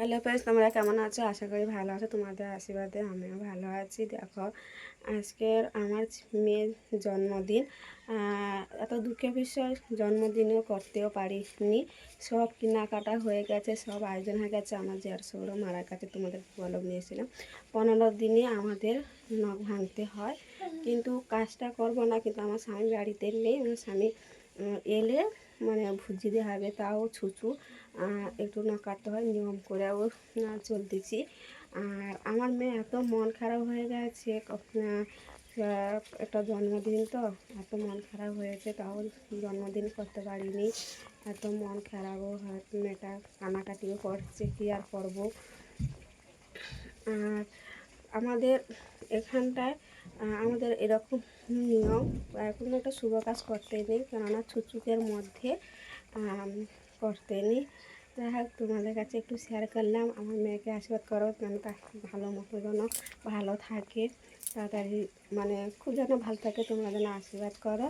Hello friends তোমরা কেমন আছো? আশা করি ভালো আছো। তোমাদের আশীর্বাদে আমিও ভালো আছি। দেখো, আজকের আমার মেয়ের জন্মদিন। এত দুঃখের বিষয় জন্মদিনও করতেও পারিনি। সব কেনাকাটা হয়ে গেছে, সব আয়োজন হয়ে গেছে। আমার জের সৌরভ মারা গেছে, তোমাদের বলব নিয়েছিলাম। পনেরো দিনে আমাদের নখ ভাঙতে হয়। কিন্তু কাজটা করব না, কিন্তু আমার স্বামী বাড়িতে নেই। আমার স্বামী এলে মানে ভুজি দেওয়া হবে তাও ছুঁচু একটু না কাটতে হয়, নিয়ম করেও চলতেছি। আর আমার মেয়ে এত মন খারাপ হয়ে গেছে একটা জন্মদিন তো, এত মন খারাপ হয়েছে, তাও জন্মদিন করতে পারিনি। এত মন খারাপও মেয়েটা কানাকাটিও করছে, কি আর করব? আর আমাদের এখানটায় আমাদের এরকম নিয়ম কোনো একটা শুভ কাজ করতে নেই, কেননা ছুচুকের মধ্যে করতে নেই। যাই হোক, তোমাদের কাছে একটু শেয়ার করলাম। আমার মেয়েকে আশীর্বাদ করো যেন তা ভালো মতো যেন ভালো থাকে, তাড়াতাড়ি মানে খুব যেন ভালো থাকে, তোমরা যেন আশীর্বাদ করো।